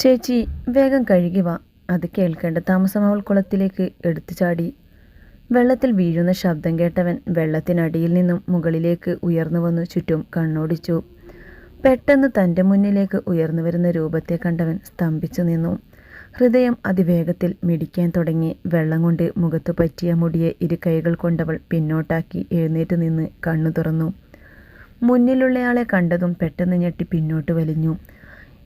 ചേച്ചി വേഗം കഴുകി വാ. അത് കേൾക്കേണ്ട താമസം അവൾ കുളത്തിലേക്ക് എടുത്തു ചാടി. വെള്ളത്തിൽ വീഴുന്ന ശബ്ദം കേട്ടവൻ വെള്ളത്തിനടിയിൽ നിന്നും മുകളിലേക്ക് ഉയർന്നു വന്നു ചുറ്റും കണ്ണോടിച്ചു. പെട്ടെന്ന് തന്റെ മുന്നിലേക്ക് ഉയർന്നു വരുന്ന രൂപത്തെ കണ്ടവൻ സ്തംഭിച്ചു നിന്നു. ഹൃദയം അതിവേഗത്തിൽ മിടിക്കാൻ തുടങ്ങി. വെള്ളം കൊണ്ട് മുഖത്ത് പറ്റിയ മുടിയെ ഇരു കൈകൾ കൊണ്ടവൾ പിന്നോട്ടാക്കി എഴുന്നേറ്റ് നിന്ന് കണ്ണു തുറന്നു. മുന്നിലുള്ളയാളെ കണ്ടതും പെട്ടെന്ന് ഞെട്ടി പിന്നോട്ട് വലിഞ്ഞു.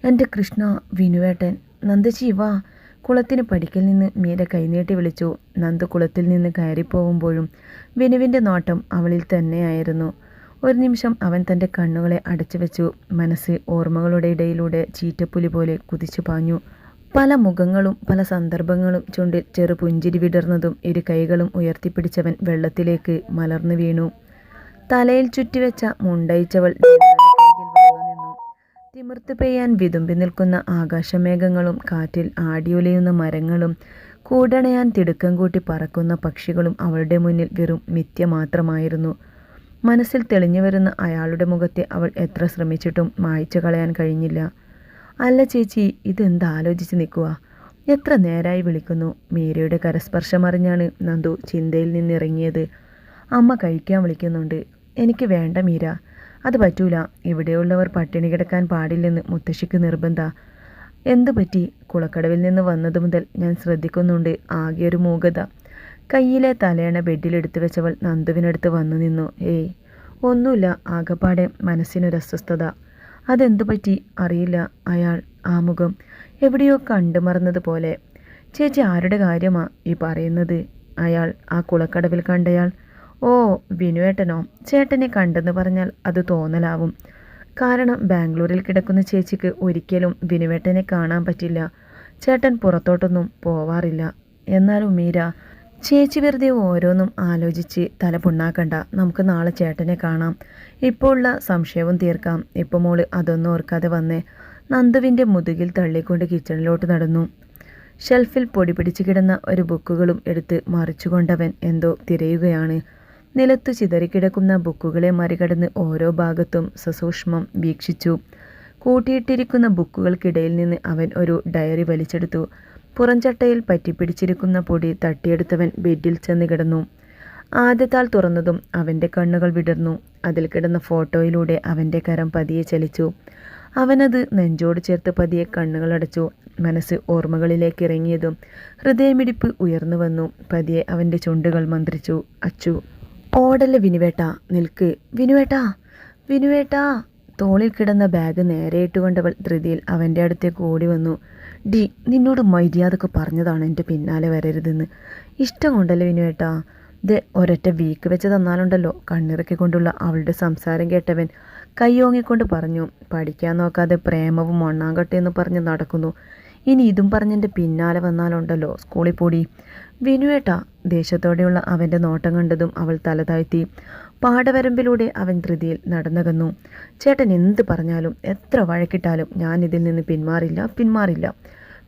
എന്റെ കൃഷ്ണ വിനുവേട്ടൻ നന്ദജി വാ. കുളത്തിന് പടിക്കൽ നിന്ന് മീര കൈനീട്ടി വിളിച്ചു. നന്ദ് കുളത്തിൽ നിന്ന് കയറിപ്പോകുമ്പോഴും വിനുവിന്റെ നോട്ടം അവളിൽ തന്നെയായിരുന്നു. ഒരു നിമിഷം അവൻ തന്റെ കണ്ണുകളെ അടച്ചു വെച്ചു. മനസ്സ് ഓർമ്മകളുടെ ഇടയിലൂടെ ചീറ്റപ്പുലി പോലെ കുതിച്ചു പാഞ്ഞു. പല മുഖങ്ങളും പല സന്ദർഭങ്ങളും ചുണ്ടിൽ ചെറു പുഞ്ചിരി വിടർന്നതും ഇരു കൈകളും ഉയർത്തിപ്പിടിച്ചവൻ വെള്ളത്തിലേക്ക് മലർന്നു വീണു. തലയിൽ ചുറ്റിവെച്ച മുണ്ടയിച്ചവൾ തിമിർത്ത് പെയ്യാൻ വിതുമ്പി നിൽക്കുന്ന ആകാശമേഘങ്ങളും കാറ്റിൽ ആടിയുലയുന്ന മരങ്ങളും കൂടണയാൻ തിടുക്കം കൂട്ടി പറക്കുന്ന പക്ഷികളും അവളുടെ മുന്നിൽ വെറും മിഥ്യ മാത്രമായിരുന്നു മനസ്സിൽ തെളിഞ്ഞു വരുന്ന അയാളുടെ മുഖത്തെ അവൾ എത്ര ശ്രമിച്ചിട്ടും മായ്ച്ചു കളയാൻ കഴിഞ്ഞില്ല. അല്ല ചേച്ചി ഇതെന്ത് ആലോചിച്ച് നിൽക്കുക? എത്ര നേരായി വിളിക്കുന്നു? മീരയുടെ കരസ്പർശം അറിഞ്ഞാണ് നന്ദു ചിന്തയിൽ നിന്നിറങ്ങിയത്. അമ്മ കഴിക്കാൻ വിളിക്കുന്നുണ്ട്. എനിക്ക് വേണ്ട മീര. അത് പറ്റൂല. ഇവിടെയുള്ളവർ പട്ടിണി കിടക്കാൻ പാടില്ലെന്ന് മുത്തശ്ശിക്ക് നിർബന്ധ. എന്തു പറ്റി? കുളക്കടവിൽ നിന്ന് വന്നതു മുതൽ ഞാൻ ശ്രദ്ധിക്കുന്നുണ്ട്. ആകെ ഒരു മൂകത. കയ്യിലെ തലയണ ബെഡിലെടുത്ത് വെച്ചവൾ നന്ദുവിനടുത്ത് വന്നു നിന്നു. ഏയ് ഒന്നുമില്ല. ആകപ്പാടെ മനസ്സിനൊരു അസ്വസ്ഥത അതെന്തു പറ്റി? അറിയില്ല. അയാൾ ആ മുഖം എവിടെയോ കണ്ടു മറന്നതുപോലെ ചേച്ചി ആരുടെ കാര്യമാ ഈ പറയുന്നത്? അയാൾ ആ കുളക്കടവിൽ കണ്ടയാൾ ഓ വിനുവേട്ടനോ? ചേട്ടനെ കണ്ടെന്ന് പറഞ്ഞാൽ അത് തോന്നലാവും. കാരണം ബാംഗ്ലൂരിൽ കിടക്കുന്ന ചേച്ചിക്ക് ഒരിക്കലും വിനുവേട്ടനെ കാണാൻ പറ്റില്ല. ചേട്ടൻ പുറത്തോട്ടൊന്നും പോവാറില്ല. എന്നാൽ ഉമീര ചേച്ചി വെറുതെ ഓരോന്നും ആലോചിച്ച് തല പുണ്ണാക്കണ്ട. നമുക്ക് നാളെ ചേട്ടനെ കാണാം. ഇപ്പോൾ ഉള്ള സംശയവും തീർക്കാം. ഇപ്പോൾ മോൾ അതൊന്നും ഓർക്കാതെ വന്നേ. നന്ദുവിന്റെ മുതുകിൽ തള്ളിക്കൊണ്ട് കിച്ചണിലോട്ട് നടന്നു. ഷെൽഫിൽ പൊടി പിടിച്ച് കിടന്ന ഒരു ബുക്കുകളും എടുത്ത് മറിച്ചുകൊണ്ടവൻ എന്തോ തിരയുകയാണ്. നിലത്തു ചിതറിക്കിടക്കുന്ന ബുക്കുകളെ മറികടന്ന് ഓരോ ഭാഗത്തും സസൂക്ഷ്മം വീക്ഷിച്ചു. കൂട്ടിയിട്ടിരിക്കുന്ന ബുക്കുകൾക്കിടയിൽ നിന്ന് അവൻ ഒരു ഡയറി വലിച്ചെടുത്തു. പുറംചട്ടയിൽ പറ്റിപ്പിടിച്ചിരിക്കുന്ന പൊടി തട്ടിയെടുത്തവൻ ബെഡിൽ ചെന്ന് കിടന്നു. ആദ്യത്താൾ തുറന്നതും അവന്റെ കണ്ണുകൾ വിടർന്നു. അതിൽ കിടന്ന ഫോട്ടോയിലൂടെ അവന്റെ കരം പതിയെ ചലിച്ചു. അവനത് നെഞ്ചോട് ചേർത്ത് പതിയെ കണ്ണുകളടച്ചു മനസ്സ് ഓർമ്മകളിലേക്ക് ഇറങ്ങിയതും ഹൃദയമിടിപ്പ് ഉയർന്നു വന്നു. പതിയെ അവന്റെ ചുണ്ടുകൾ മന്ത്രിച്ചു. അച്ചു ഓടല്ല വിനുവേട്ട നിൽക്ക്. വിനുവേട്ട വിനുവേട്ട. തോളിൽ കിടന്ന ബാഗ് നേരെ ഇട്ടുകൊണ്ടവൾ ധൃതിയിൽ അവന്റെ അടുത്തേക്ക് ഓടി വന്നു. ഡി നിന്നോട് മര്യാദയ്ക്ക് പറഞ്ഞതാണ് എന്റെ പിന്നാലെ വരരുതെന്ന്. ഇഷ്ടം കൊണ്ടല്ലേ വിനുവേട്ടാ? ഇത് ഒരൊറ്റ വീക്ക് വെച്ച് തന്നാലുണ്ടല്ലോ കണ്ണിറക്കിക്കൊണ്ടുള്ള അവളുടെ സംസാരം കേട്ടവൻ കയ്യോങ്ങിക്കൊണ്ട് പറഞ്ഞു പഠിക്കാൻ നോക്കാതെ പ്രേമവും മണ്ണാങ്കട്ടെന്ന് പറഞ്ഞ് നടക്കുന്നു. ഇനി ഇതും പറഞ്ഞെന്റെ പിന്നാലെ വന്നാലുണ്ടല്ലോ സ്കൂളിൽ പോടി. വിനുവേട്ട ദേഷ്യത്തോടെയുള്ള അവന്റെ നോട്ടം കണ്ടതും അവൾ തലതാഴ്ത്തി പാടവരമ്പിലൂടെ അവൻ ധൃതിയിൽ നടന്നകന്നു. ചേട്ടൻ എന്ത് പറഞ്ഞാലും എത്ര വഴക്കിട്ടാലും ഞാൻ ഇതിൽ നിന്ന് പിന്മാറില്ല പിന്മാറില്ല.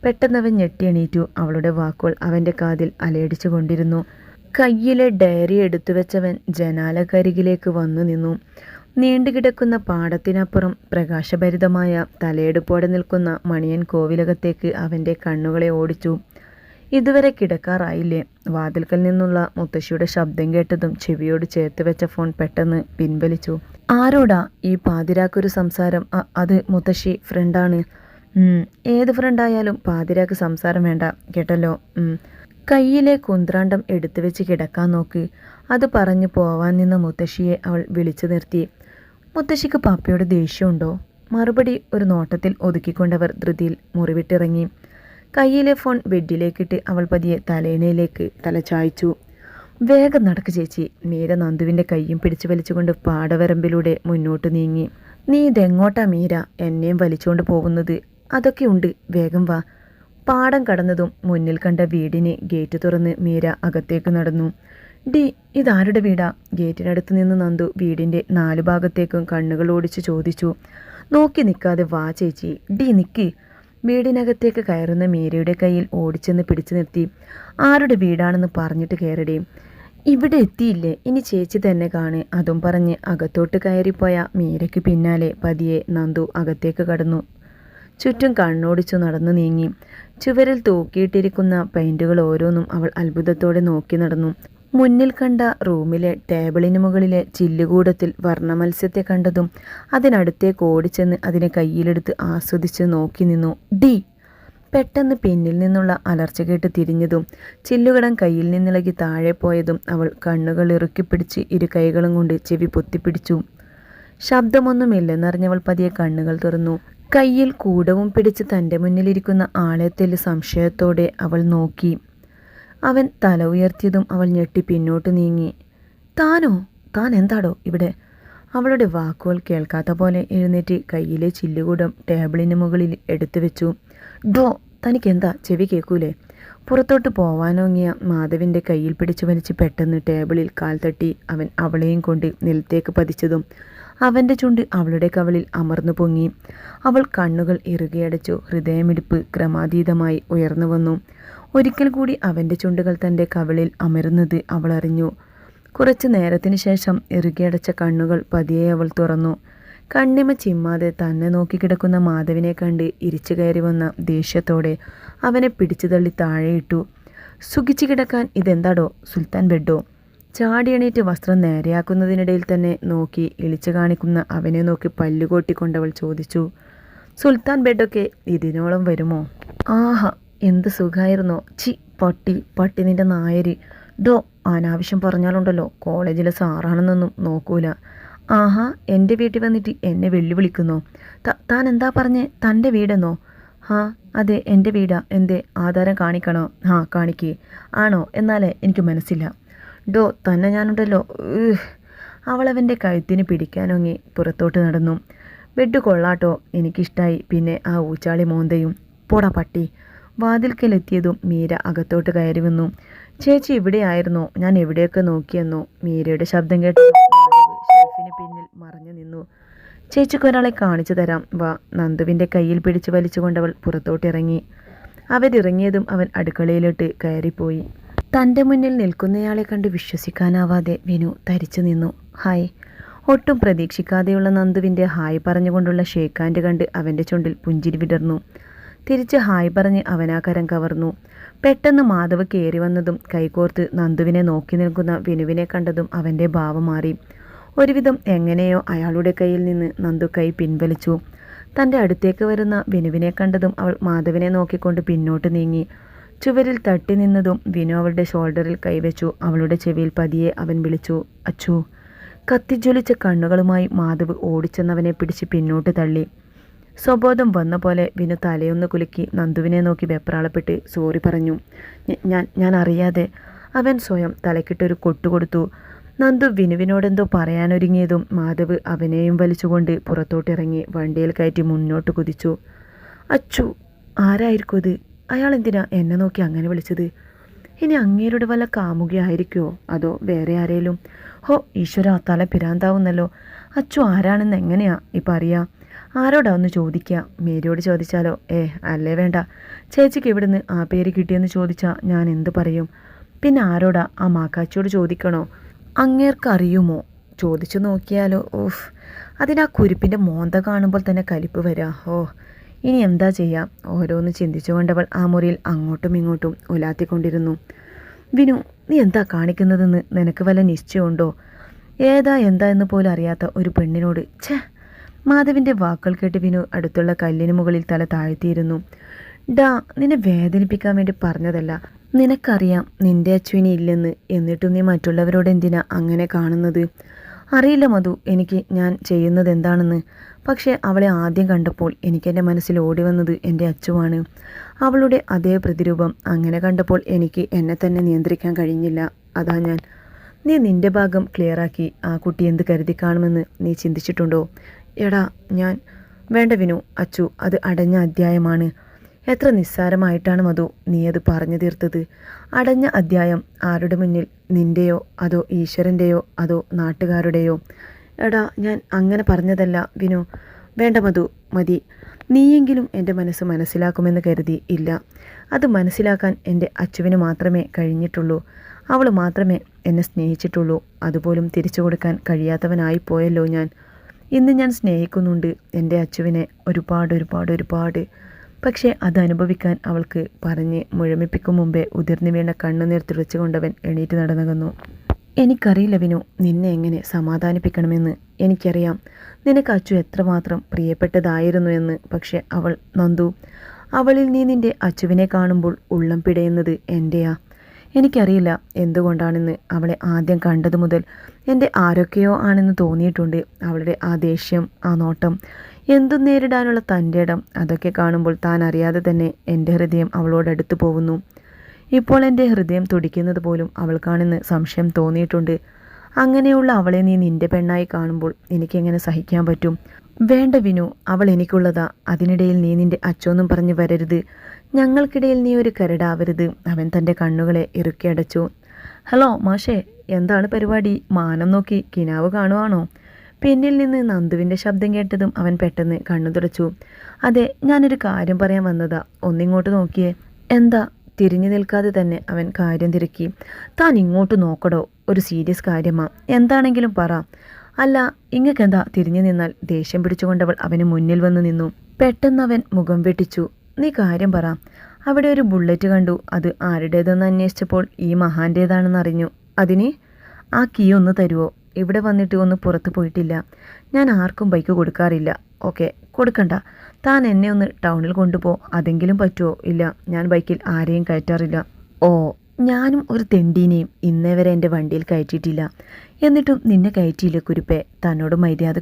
പെട്ടെന്നവൻ ഞെട്ടിയണീറ്റു അവളുടെ വാക്കുകൾ അവന്റെ കാതിൽ അലയടിച്ചു കൊണ്ടിരുന്നു. കയ്യിലെ ഡയറി എടുത്തു വെച്ചവൻ ജനാലക്കരികിലേക്ക് വന്നു നിന്നു. നീണ്ടുകിടക്കുന്ന പാടത്തിനപ്പുറം പ്രകാശഭരിതമായ തലയെടുപ്പോടെ നിൽക്കുന്ന മണിയൻ കോവിലകത്തേക്ക് അവന്റെ കണ്ണുകളെ ഓടിച്ചു. ഇതുവരെ കിടക്കാറായില്ലേ? വാതിൽക്കൽ നിന്നുള്ള മുത്തശ്ശിയുടെ ശബ്ദം കേട്ടതും ചെവിയോട് ചേർത്ത് വെച്ച ഫോൺ പെട്ടെന്ന് പിൻവലിച്ചു. ആരോടാ ഈ പാതിരാക്കൊരു സംസാരം? അത് മുത്തശ്ശി ഫ്രണ്ടാണ്. ഏത് ഫ്രണ്ടായാലും പാതിരാക്ക് സംസാരം വേണ്ട കേട്ടല്ലോ. കയ്യിലെ കുന്ത്രാണ്ടം എടുത്തു വെച്ച് കിടക്കാൻ നോക്ക്. അത് പറഞ്ഞു പോവാൻ നിന്ന മുത്തശ്ശിയെ അവൾ വിളിച്ചു നിർത്തി. മുത്തശ്ശിക്ക് പാപ്പയോട് ദേഷ്യമുണ്ടോ? മറുപടി ഒരു നോട്ടത്തിൽ ഒതുക്കിക്കൊണ്ടവർ ധൃതിയിൽ മുറിവിട്ടിറങ്ങി. കയ്യിലെ ഫോൺ ബെഡിലേക്കിട്ട് അവൾ പതിയെ തലേണയിലേക്ക് തല വേഗം നടക്ക് ചേച്ചി. മീര നന്ദുവിന്റെ കയ്യും പിടിച്ചു വലിച്ചുകൊണ്ട് പാടവരമ്പിലൂടെ മുന്നോട്ട് നീങ്ങി. നീ ഇതെങ്ങോട്ടാ മീര? എന്നെയും വലിച്ചുകൊണ്ട് പോകുന്നത്. അതൊക്കെ ഉണ്ട്. വേഗം വാ. പാടം കടന്നതും മുന്നിൽ കണ്ട വീടിന് ഗേറ്റ് തുറന്ന് മീര അകത്തേക്ക് നടന്നു. ഡി ഇതാരുടെ വീടാ? ഗേറ്റിനടുത്ത് നിന്ന് നന്ദു വീടിന്റെ നാലു ഭാഗത്തേക്കും കണ്ണുകൾ ഓടിച്ച് ചോദിച്ചു. നോക്കി നിൽക്കാതെ വാ ചേച്ചി. ഡി നിക്ക്. വീടിനകത്തേക്ക് കയറുന്ന മീരയുടെ കയ്യിൽ ഓടിച്ചെന്ന് പിടിച്ചു നിർത്തി. ആരുടെ വീടാണെന്ന് പറഞ്ഞിട്ട് കയറടേ. ഇവിടെ എത്തിയില്ലേ. ഇനി ചേച്ചി തന്നെ കാണ് അതും പറഞ്ഞ് അകത്തോട്ട് കയറിപ്പോയ മീരയ്ക്ക് പിന്നാലെ പതിയെ നന്ദു അകത്തേക്ക് കടന്നു. ചുറ്റും കണ്ണോടിച്ചു നടന്നു നീങ്ങി. ചുവരിൽ തൂക്കിയിട്ടിരിക്കുന്ന പെയിന്റുകൾ ഓരോന്നും അവൾ അത്ഭുതത്തോടെ നോക്കി നടന്നു. മുന്നിൽ കണ്ട റൂമിലെ ടേബിളിന് മുകളിലെ ചില്ലുകൂടത്തിൽ വർണമത്സ്യത്തെ കണ്ടതും അതിനടുത്തേക്ക് ഓടിച്ചെന്ന് അതിനെ കയ്യിലെടുത്ത് ആസ്വദിച്ച് നോക്കി നിന്നു. ഡി. പെട്ടെന്ന് പിന്നിൽ നിന്നുള്ള അലർച്ച കേട്ട് തിരിഞ്ഞതും ചില്ലുകടം കയ്യിൽ നിന്നിളകി താഴെ പോയതും അവൾ കണ്ണുകൾ ഇറുക്കിപ്പിടിച്ച് ഇരു കൈകളും കൊണ്ട് ചെവി പൊത്തിപ്പിടിച്ചു. ശബ്ദമൊന്നുമില്ലെന്നറിഞ്ഞവൾ പതിയെ കണ്ണുകൾ തുറന്നു. കയ്യിൽ കൂടവും പിടിച്ച് തന്റെ മുന്നിലിരിക്കുന്ന ആളെ തെല്ല് സംശയത്തോടെ അവൾ നോക്കി. അവൻ തല ഉയർത്തിയതും അവൾ ഞെട്ടി പിന്നോട്ട് നീങ്ങി. താനോ? താൻ എന്താടോ ഇവിടെ? അവളുടെ വാക്കുകൾ കേൾക്കാത്ത പോലെ എഴുന്നേറ്റ് കയ്യിലെ ചില്ലുകൂടം ടേബിളിന് മുകളിൽ എടുത്തു വെച്ചു. ഡോ തനിക്കെന്താ? ചെവി കേൾക്കൂലേ? പുറത്തോട്ട് പോവാനോങ്ങിയ മാധവിന്റെ കയ്യിൽ പിടിച്ചു വലിച്ച് പെട്ടെന്ന് ടേബിളിൽ കാൽ തട്ടി അവൻ അവളെയും കൊണ്ട് നിലത്തേക്ക് പതിച്ചതും അവന്റെ ചുണ്ട് അവളുടെ കവളിൽ അമർന്നു പൊങ്ങി. അവൾ കണ്ണുകൾ ഇറുകിയടച്ചു ഹൃദയമിടിപ്പ് ക്രമാതീതമായി ഉയർന്നു വന്നു. ഒരിക്കൽ കൂടി അവന്റെ ചുണ്ടുകൾ തന്റെ കവിളിൽ അമരുന്നത് അവൾ അറിഞ്ഞു. കുറച്ചു നേരത്തിന് ശേഷം ഇറുകിയടച്ച കണ്ണുകൾ പതിയെ അവൾ തുറന്നു. കണ്ണിമ ചിമ്മാതെ തന്നെ നോക്കിക്കിടക്കുന്ന മാധവിനെ കണ്ട് ഇരിച്ചു കയറി വന്ന ദേഷ്യത്തോടെ അവനെ പിടിച്ചു തള്ളി താഴെയിട്ടു. സുഖിച്ചു കിടക്കാൻ ഇതെന്താടോ? സുൽത്താൻ ബെഡോ? ചാടിയണീറ്റ് വസ്ത്രം നേരെയാക്കുന്നതിനിടയിൽ തന്നെ നോക്കി ഇളിച്ചു കാണിക്കുന്ന അവനെ നോക്കി പല്ലുകൊട്ടിക്കൊണ്ടവൾ ചോദിച്ചു സുൽത്താൻ ബെഡൊക്കെ ഇതിനോളം വരുമോ? ആഹാ എന്ത് സുഖമായിരുന്നു ചി പട്ടി പട്ടി നിന്റെ നായരി. ഡോ അനാവശ്യം പറഞ്ഞാലുണ്ടല്ലോ കോളേജിലെ സാറാണെന്നൊന്നും നോക്കൂല. ആഹാ എന്റെ വീട്ടിൽ വന്നിട്ട് എന്നെ വെല്ലുവിളിക്കുന്നോ? താൻ എന്താ പറഞ്ഞേ? തന്റെ വീടെന്നോ? ഹാ അതെ എന്റെ വീടാ. എന്തേ ആധാരം കാണിക്കണോ? ഹാ കാണിക്കേ. ആണോ? എന്നാലേ എനിക്ക് മനസ്സില്ല. ഡോ തന്നെ ഞാനുണ്ടല്ലോ. അവളവന്റെ കഴുത്തിന് പിടിക്കാനൊങ്ങി പുറത്തോട്ട് നടന്നു. ബെഡ് കൊള്ളാട്ടോ എനിക്കിഷ്ടായി. പിന്നെ ആ ഊച്ചാളി മോന്തയും. പോടാ പട്ടി. വാതിൽക്കലെത്തിയതും മീര അകത്തോട്ട് കയറി വന്നു. ചേച്ചി ഇവിടെയായിരുന്നോ? ഞാൻ എവിടെയൊക്കെ നോക്കിയെന്നോ? മീരയുടെ ശബ്ദം കേട്ടു ഷെൽഫിന് പിന്നിൽ മറഞ്ഞു നിന്നു. ചേച്ചിക്ക് ഒരാളെ കാണിച്ചു തരാം. വാ. നന്ദുവിന്റെ കയ്യിൽ പിടിച്ചു വലിച്ചുകൊണ്ടവൾ പുറത്തോട്ടിറങ്ങി അവരിറങ്ങിയതും അവൻ അടുക്കളയിലോട്ട് കയറിപ്പോയി. തന്റെ മുന്നിൽ നിൽക്കുന്നയാളെ കണ്ട് വിശ്വസിക്കാനാവാതെ വിനു തരിച്ചു നിന്നു. ഹായ്. ഒട്ടും പ്രതീക്ഷിക്കാതെയുള്ള നന്ദുവിന്റെ ഹായ് പറഞ്ഞുകൊണ്ടുള്ള ഷേക്കാൻഡ് കണ്ട് അവന്റെ ചുണ്ടിൽ പുഞ്ചിരി വിടർന്നു. തിരിച്ച് ഹായ് പറഞ്ഞ് അവനാകരം കവർന്നു. പെട്ടെന്ന് മാധവ് കയറി വന്നതും കൈകോർത്ത് നന്ദുവിനെ നോക്കി നിൽക്കുന്ന വിനുവിനെ കണ്ടതും അവന്റെ ഭാവം മാറി. ഒരുവിധം എങ്ങനെയോ അയാളുടെ കയ്യിൽ നിന്ന് നന്ദു കൈ പിൻവലിച്ചു. തന്റെ അടുത്തേക്ക് വരുന്ന വിനുവിനെ കണ്ടതും അവൾ മാധവിനെ നോക്കിക്കൊണ്ട് പിന്നോട്ട് നീങ്ങി. ചുവരിൽ തട്ടി നിന്നതും വിനു അവളുടെ ഷോൾഡറിൽ കൈവച്ചു. അവളുടെ ചെവിയിൽ പതിയെ അവൻ വിളിച്ചു അച്ചു കത്തിജ്വലിച്ച കണ്ണുകളുമായി മാധവ് ഓടിച്ചെന്നവനെ പിടിച്ച് പിന്നോട്ട് തള്ളി. സ്വബോധം വന്ന പോലെ വിനു തലയൊന്ന് കുലുക്കി നന്ദുവിനെ നോക്കി വെപ്രാളപ്പെട്ട് സോറി പറഞ്ഞു. ഞാൻ ഞാൻ അറിയാതെ അവൻ സ്വയം തലക്കിട്ടൊരു കൊട്ടുകൊടുത്തു നന്ദു വിനുവിനോടെന്തോ പറയാനൊരുങ്ങിയതും മാധവ് അവനെയും വലിച്ചുകൊണ്ട് പുറത്തോട്ടിറങ്ങി വണ്ടിയിൽ കയറ്റി മുന്നോട്ട് കുതിച്ചു. അച്ചു ആരായിരിക്കും അത് അയാൾ എന്തിനാ എന്നെ നോക്കി അങ്ങനെ വിളിച്ചത്? ഇനി അങ്ങേരുടെ വല്ല കാമുകയായിരിക്കുമോ അതോ വേറെ ആരേലും? ഹോ ഈശ്വര തല പിരാന്താവുന്നല്ലോ. അച്ചു ആരാണെന്ന് എങ്ങനെയാ? ഇപ്പം അറിയാം ആരോടാ ഒന്ന് ചോദിക്കുക മേരിയോട് ചോദിച്ചാലോ? ഏ അല്ലേ വേണ്ട. ചേച്ചിക്ക് ഇവിടുന്ന് ആ പേര് കിട്ടിയെന്ന് ചോദിച്ചാൽ ഞാൻ എന്ത് പറയും? പിന്നെ ആരോടാ ആ മാക്കാച്ചിയോട് ചോദിക്കണോ? അങ്ങേർക്ക് അറിയുമോ? ചോദിച്ചു നോക്കിയാലോ. ഓഫ് അതിനാ കുരിപ്പിന്റെ മോന്ത കാണുമ്പോൾ തന്നെ കലിപ്പ് വരാ. ഓ ഇനി എന്താ ചെയ്യാം? ഓരോന്ന് ചിന്തിച്ചുകൊണ്ടവൾ ആ മുറിയിൽ അങ്ങോട്ടും ഇങ്ങോട്ടും ഉലാത്തിക്കൊണ്ടിരുന്നു. വിനു നീ എന്താ കാണിക്കുന്നതെന്ന് നിനക്ക് വല്ല നിശ്ചയമുണ്ടോ? ഏതാ എന്താ എന്ന് പോലും അറിയാത്ത ഒരു പെണ്ണിനോട്. ഛേ മാധവിന്റെ വാക്കുകൾ കേട്ട് വിനു അടുത്തുള്ള കല്ലിന് മുകളിൽ തല താഴ്ത്തിയിരുന്നു. ഡാ നിന്നെ വേദനിപ്പിക്കാൻ വേണ്ടി പറഞ്ഞതല്ല. നിനക്കറിയാം നിന്റെ അച്ഛനി ഇല്ലെന്ന്. എന്നിട്ടും നീ മറ്റുള്ളവരോട് എന്തിനാ അങ്ങനെ കാണുന്നത്? അറിയില്ല മധു എനിക്ക് ഞാൻ ചെയ്യുന്നത് എന്താണെന്ന്. പക്ഷേ അവളെ ആദ്യം കണ്ടപ്പോൾ എനിക്ക് എനിക്കെന്റെ മനസ്സിൽ ഓടി വന്നത് എന്റെ അച്ചുവാണ് അവളുടെ അതേ പ്രതിരൂപം അങ്ങനെ കണ്ടപ്പോൾ എനിക്ക് എന്നെ തന്നെ നിയന്ത്രിക്കാൻ കഴിഞ്ഞില്ല. അതാ ഞാൻ. നീ നിന്റെ ഭാഗം ക്ലിയറാക്കി. ആ കുട്ടി എന്ത് കരുതി കാണുമെന്ന് നീ ചിന്തിച്ചിട്ടുണ്ടോ? എടാ ഞാൻ. വേണ്ട വിനു അച്ചു അത് അടഞ്ഞ അധ്യായമാണ്. എത്ര നിസ്സാരമായിട്ടാണ് മധു നീ അത് പറഞ്ഞു തീർത്തത്. അടഞ്ഞ അധ്യായം ആരുടെ മുന്നിൽ? നിന്റെയോ അതോ ഈശ്വരന്റെയോ അതോ നാട്ടുകാരുടെയോ? എടാ ഞാൻ അങ്ങനെ പറഞ്ഞതല്ല വിനു. വേണ്ട മധു മതി. നീയെങ്കിലും എന്റെ മനസ്സ് മനസ്സിലാക്കുമെന്ന് കരുതി ഇല്ല. അത് മനസ്സിലാക്കാൻ എന്റെ അച്ചുവിന് മാത്രമേ കഴിഞ്ഞിട്ടുള്ളൂ. അവൾ മാത്രമേ എന്നെ സ്നേഹിച്ചിട്ടുള്ളൂ. അതുപോലും തിരിച്ചു കൊടുക്കാൻ കഴിയാത്തവനായി പോയല്ലോ ഞാൻ. ഇന്ന് ഞാൻ സ്നേഹിക്കുന്നുണ്ട് എന്റെ അച്ചുവിനെ ഒരുപാട് ഒരുപാട് ഒരുപാട്. പക്ഷേ അത് അനുഭവിക്കാൻ അവൾക്ക് പറഞ്ഞ് മുഴമിപ്പിക്കും മുമ്പേ ഉതിർന്നു വീണ കണ്ണുനീർ തുളച്ചുകൊണ്ടവൻ എണീറ്റ് നടന്നകന്നു എനിക്കറിയില്ല വിനു നിന്നെ എങ്ങനെ സമാധാനിപ്പിക്കണമെന്ന് എനിക്കറിയാം. നിനക്ക് അച്ചു എത്രമാത്രം പ്രിയപ്പെട്ടതായിരുന്നു എന്ന്. പക്ഷെ അവൾ നന്ദു അവളിൽ നീ നിന്റെ അച്ചുവിനെ കാണുമ്പോൾ ഉള്ളം പിടയുന്നത് എന്റെയാ എനിക്കറിയില്ല എന്തുകൊണ്ടാണെന്ന് അവളെ ആദ്യം കണ്ടതു മുതൽ എന്റെ ആരൊക്കെയോ ആണെന്ന് തോന്നിയിട്ടുണ്ട്. അവളുടെ ആ ദേഷ്യം ആ നോട്ടം എന്തും നേരിടാനുള്ള തന്റെ ഇടം അതൊക്കെ കാണുമ്പോൾ താൻ അറിയാതെ തന്നെ എന്റെ ഹൃദയം അവളോടടുത്തു പോകുന്നു. ഇപ്പോൾ എന്റെ ഹൃദയം തുടിക്കുന്നത് പോലും അവൾക്കാണെന്ന് സംശയം തോന്നിയിട്ടുണ്ട്. അങ്ങനെയുള്ള അവളെ നീ നിന്റെ പെണ്ണായി കാണുമ്പോൾ എനിക്കെങ്ങനെ സഹിക്കാൻ പറ്റും? വേണ്ട വിനു അവൾ എനിക്കുള്ളതാ. അതിനിടയിൽ നീ നിന്റെ അച്ചോന്നും പറഞ്ഞു വരരുത്. ഞങ്ങൾക്കിടയിൽ നീ ഒരു കരടാവരുത്. അവൻ തന്റെ കണ്ണുകളെ ഇറുക്കി അടച്ചു. ഹലോ മാഷേ എന്താണ് പരിപാടി? മാനം നോക്കി കിനാവ് കാണുവാണോ? പിന്നിൽ നിന്ന് നന്ദുവിന്റെ ശബ്ദം കേട്ടതും അവൻ പെട്ടെന്ന് കണ്ണു തുടച്ചു. അതെ ഞാനൊരു കാര്യം പറയാൻ വന്നതാ. ഒന്നിങ്ങോട്ട് നോക്കിയേ. എന്താ? തിരിഞ്ഞു നിൽക്കാതെ തന്നെ അവൻ കാര്യം തിരക്കി. താൻ ഇങ്ങോട്ട് നോക്കടോ. ഒരു സീരിയസ് കാര്യമാ. എന്താണെങ്കിലും പറ. അല്ല ഇങ്ങക്കെന്താ? തിരിഞ്ഞു നിന്നാൽ ദേഷ്യം പിടിച്ചുകൊണ്ടവൾ അവന് മുന്നിൽ വന്ന് നിന്നു. പെട്ടെന്ന് അവൻ മുഖം വെട്ടിച്ചു. നീ കാര്യം പറ. അവിടെ ഒരു ബുള്ളറ്റ് കണ്ടു. അത് ആരുടേതെന്ന് അന്വേഷിച്ചപ്പോൾ ഈ മഹാന്റേതാണെന്ന് അറിഞ്ഞു. അതിന് ആ കീ ഒന്ന് തരുമോ ഇവിടെ വന്നിട്ട് ഒന്ന് പുറത്ത് പോയിട്ടില്ല. ഞാൻ ആർക്കും ബൈക്ക് കൊടുക്കാറില്ല. ഓക്കെ കൊടുക്കണ്ട. താൻ എന്നെ ഒന്ന് ടൗണിൽ കൊണ്ടുപോ. അതെങ്കിലും പറ്റുമോ ഇല്ല ഞാൻ ബൈക്കിൽ ആരെയും കയറ്റാറില്ല. ഓ ഞാനും ഒരു തെണ്ടീനെയും ഇന്നേ വരെ എന്റെ വണ്ടിയിൽ കയറ്റിയിട്ടില്ല. എന്നിട്ടും നിന്നെ കയറ്റിയില്ല കുരുപ്പെ. തന്നോട് മര്യാദ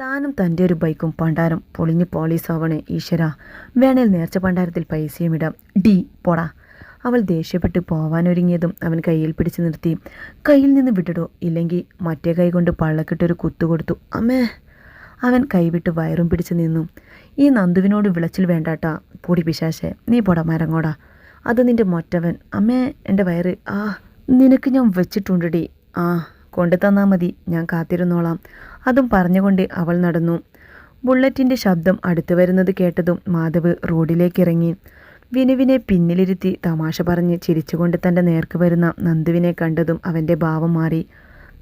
താനും തന്റെ ഒരു ബൈക്കും പണ്ടാരം പൊളിഞ്ഞ് പോളീസ് ആവണേ ഈശ്വര. വേണേൽ നേർച്ച പണ്ടാരത്തിൽ പൈസയും ഇടാം. ഡി പോടാ. അവൾ ദേഷ്യപ്പെട്ട് പോവാനൊരുങ്ങിയതും അവൻ കയ്യിൽ പിടിച്ചു നിർത്തി. കയ്യിൽ നിന്ന് വിട്ടിടോ ഇല്ലെങ്കിൽ മറ്റേ കൈ കൊണ്ട് പള്ളക്കിട്ടൊരു കുത്തു കൊടുത്തു. അമ്മേ. അവൻ കൈവിട്ട് വയറും പിടിച്ചു നിന്നു. ഈ നന്ദുവിനോട് വിളച്ചിൽ വേണ്ടാട്ടാ പൊടി പിശാശേ. നീ പോടാ മരങ്ങോടാ. അത് നിന്റെ മൊറ്റവൻ. അമ്മേ എന്റെ വയറ്. ആ നിനക്ക് ഞാൻ വെച്ചിട്ടുണ്ടടി ആ. കൊണ്ടു തന്നാൽ മതി. ഞാൻ കാത്തിരുന്നോളാം. അതും പറഞ്ഞുകൊണ്ട് അവൾ നടന്നു. ബുള്ളറ്റിന്റെ ശബ്ദം അടുത്തു വരുന്നത് കേട്ടതും മാധവ് റോഡിലേക്ക് ഇറങ്ങി വിനുവിനെ പിന്നിലിരുത്തി തമാശ പറഞ്ഞ് ചിരിച്ചുകൊണ്ട് തന്റെ നേർക്ക് വരുന്ന നന്ദുവിനെ കണ്ടതും അവന്റെ ഭാവം മാറി.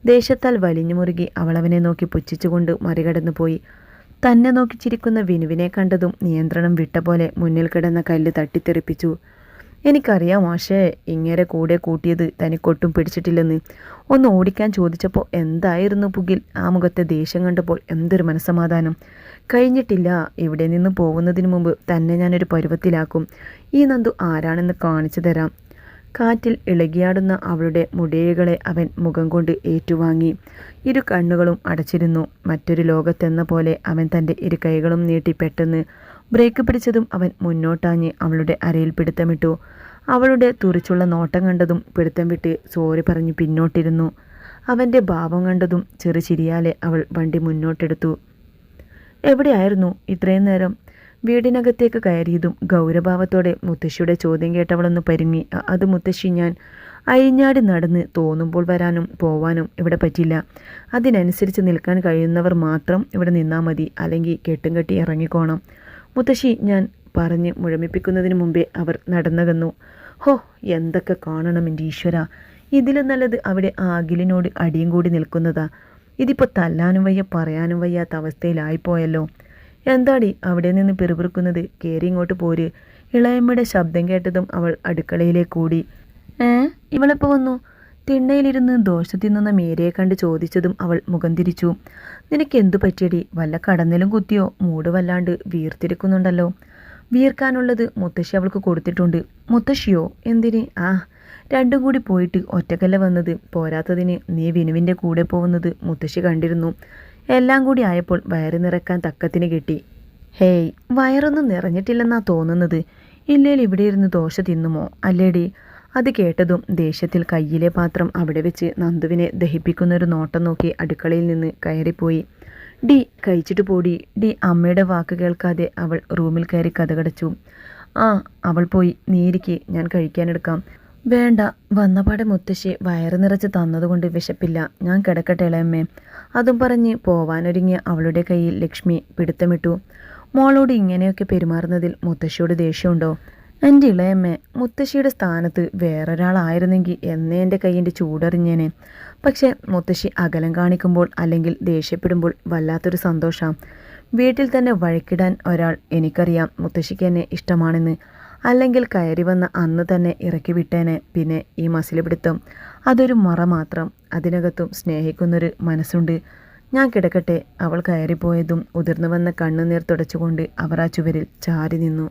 ദേശത്താൽ വലിഞ്ഞു മുറുകി അവളവനെ നോക്കി പുച്ഛിച്ചുകൊണ്ട് മറികടന്നു പോയി. തന്നെ നോക്കി ചിരിക്കുന്ന വിനുവിനെ കണ്ടതും നിയന്ത്രണം വിട്ട പോലെ മുന്നിൽ കിടന്ന കല്ല് തട്ടിത്തെറിപ്പിച്ചു. എനിക്കറിയാം മാഷേ ഇങ്ങനെ കൂടെ കൂട്ടിയത് തനിക്കൊട്ടും പിടിച്ചിട്ടില്ലെന്ന്. ഒന്ന് ഓടിക്കാൻ ചോദിച്ചപ്പോൾ എന്തായിരുന്നു പുകിൽ? ആ മുഖത്തെ ദേഷ്യം കണ്ടപ്പോൾ എന്തൊരു മനസ്സമാധാനം. കഴിഞ്ഞിട്ടില്ല ഇവിടെ നിന്ന് പോകുന്നതിന് മുമ്പ് തന്നെ ഞാനൊരു പരുവത്തിലാക്കും. ഈ നന്ദു ആരാണെന്ന് കാണിച്ചു തരാം. കാറ്റിൽ ഇളകിയാടുന്ന അവളുടെ മുടിയകളെ അവൻ മുഖം കൊണ്ട് ഏറ്റുവാങ്ങി. ഇരു കണ്ണുകളും അടച്ചിരുന്നു. മറ്റൊരു ലോകത്തെന്ന പോലെ അവൻ തന്റെ ഇരു കൈകളും നീട്ടി പെട്ടെന്ന് ബ്രേക്ക് പിടിച്ചതും അവൻ മുന്നോട്ടാഞ്ഞ് അവളുടെ അരയിൽ പിടുത്തമിട്ടു. അവളുടെ തുറിച്ചുള്ള നോട്ടം കണ്ടതും പിടുത്തം വിട്ട് സോറി പറഞ്ഞ് പിന്നോട്ടിരുന്നു. അവന്റെ ഭാവം കണ്ടതും ചെറു ചിരിയാലെ അവൾ വണ്ടി മുന്നോട്ടെടുത്തു. എവിടെയായിരുന്നു ഇത്രയും നേരം? വീടിനകത്തേക്ക് കയറിയതും ഗൗരഭാവത്തോടെ മുത്തശ്ശിയുടെ ചോദ്യം കേട്ടവളൊന്ന് പരുങ്ങി. അത് മുത്തശ്ശി ഞാൻ. അഴിഞ്ഞാടി നടന്ന് തോന്നുമ്പോൾ വരാനും പോവാനും ഇവിടെ പറ്റില്ല. അതിനനുസരിച്ച് നിൽക്കാൻ കഴിയുന്നവർ മാത്രം ഇവിടെ നിന്നാൽ മതി. അല്ലെങ്കിൽ കെട്ടും കെട്ടി ഇറങ്ങിക്കോണം. മുത്തശ്ശി ഞാൻ പറഞ്ഞ് മുഴമിപ്പിക്കുന്നതിന് മുമ്പേ അവർ നടന്നകന്നു. ഹോ എന്തൊക്കെ കാണണം എന്റെ ഈശ്വര. ഇതിലും നല്ലത് അവിടെ ആകിലിനോട് അടിയും കൂടി നിൽക്കുന്നതാ. ഇതിപ്പോൾ തല്ലാനും വയ്യ പറയാനും വയ്യാത്ത അവസ്ഥയിലായിപ്പോയല്ലോ. എന്താടി അവിടെ നിന്ന് പിറുപിറുക്കുന്നത്? കയറി ഇങ്ങോട്ട് പോര്. ഇളയമ്മയുടെ ശബ്ദം കേട്ടതും അവൾ അടുക്കളയിലേക്ക് കൂടി ഏ? ഇവളെപ്പോൾ വന്നു? തിണ്ണയിലിരുന്ന് ദോശ തിന്നുന്ന മീരയെ കണ്ട് ചോദിച്ചതും അവൾ മുഖം തിരിച്ചു. നിനക്ക് എന്തു പറ്റിയടി? വല്ല കടന്നിലും കുത്തിയോ? മൂട് വല്ലാണ്ട് വീർത്തിരിക്കുന്നുണ്ടല്ലോ. വീർക്കാനുള്ളത് മുത്തശ്ശി അവൾക്ക് കൊടുത്തിട്ടുണ്ട്. മുത്തശ്ശിയോ? എന്തിന്? ആ രണ്ടും കൂടി പോയിട്ട് ഒറ്റക്കല്ല വന്നത്? പോരാത്തതിന് നീ വിനുവിന്റെ കൂടെ പോകുന്നത് മുത്തശ്ശി കണ്ടിരുന്നു. എല്ലാം കൂടി ആയപ്പോൾ വയറ് നിറക്കാൻ തക്കത്തിന് കിട്ടി. ഹേയ് വയറൊന്നും നിറഞ്ഞിട്ടില്ലെന്നാ തോന്നുന്നത്. ഇല്ലേൽ ഇവിടെ ഇരുന്ന് ദോശ തിന്നുമോ? അല്ലേടി അത് കേട്ടതും ദേഷ്യത്തിൽ കയ്യിലെ പാത്രം അവിടെ വെച്ച് നന്ദുവിനെ ദഹിപ്പിക്കുന്നൊരു നോട്ടം നോക്കി അടുക്കളയിൽ നിന്ന് കയറിപ്പോയി. ഡി കഴിച്ചിട്ട് പോടി. ഡി അമ്മയുടെ വാക്ക് കേൾക്കാതെ അവൾ റൂമിൽ കയറി കഥകടച്ചു. ആ അവൾ പോയി. നീരിക്ക് ഞാൻ കഴിക്കാനെടുക്കാം. വേണ്ട വന്നപാടെ മുത്തശ്ശി വയറ് നിറച്ച് തന്നതുകൊണ്ട് വിശപ്പില്ല. ഞാൻ കിടക്കട്ടെ ഇളയമ്മേ. അതും പറഞ്ഞ് പോവാനൊരുങ്ങിയ അവളുടെ കയ്യിൽ ലക്ഷ്മി പിടുത്തമിട്ടു. മോളോട് ഇങ്ങനെയൊക്കെ പെരുമാറുന്നതിൽ മുത്തശ്ശിയോട് ദേഷ്യമുണ്ടോ? എന്റെ ഇളയമ്മ മുത്തശ്ശിയുടെ സ്ഥാനത്ത് വേറൊരാളായിരുന്നെങ്കിൽ എന്നേ എന്റെ കൈയിന്റെ ചൂടറിഞ്ഞേനെ. പക്ഷേ മുത്തശ്ശി അകലം കാണിക്കുമ്പോൾ അല്ലെങ്കിൽ ദേഷ്യപ്പെടുമ്പോൾ വല്ലാത്തൊരു സന്തോഷം. വീട്ടിൽ തന്നെ വഴക്കിടാൻ ഒരാൾ എനിക്കറിയാം മുത്തശ്ശിക്ക് എന്നെ ഇഷ്ടമാണെന്ന്. അല്ലെങ്കിൽ കയറി വന്ന അന്ന് തന്നെ ഇറക്കി വിട്ടേനെ പിന്നെ ഈ മസിലുപിടുത്തം. അതൊരു മറ മാത്രം. അതിനകത്തും സ്നേഹിക്കുന്നൊരു മനസ്സുണ്ട്. ഞാൻ കിടക്കട്ടെ അവൾ കയറിപ്പോയതും ഉതിർന്നു വന്ന കണ്ണുനീർ തുടച്ചുകൊണ്ട് അവർ ആ ചുവരിൽ ചാരി നിന്നു.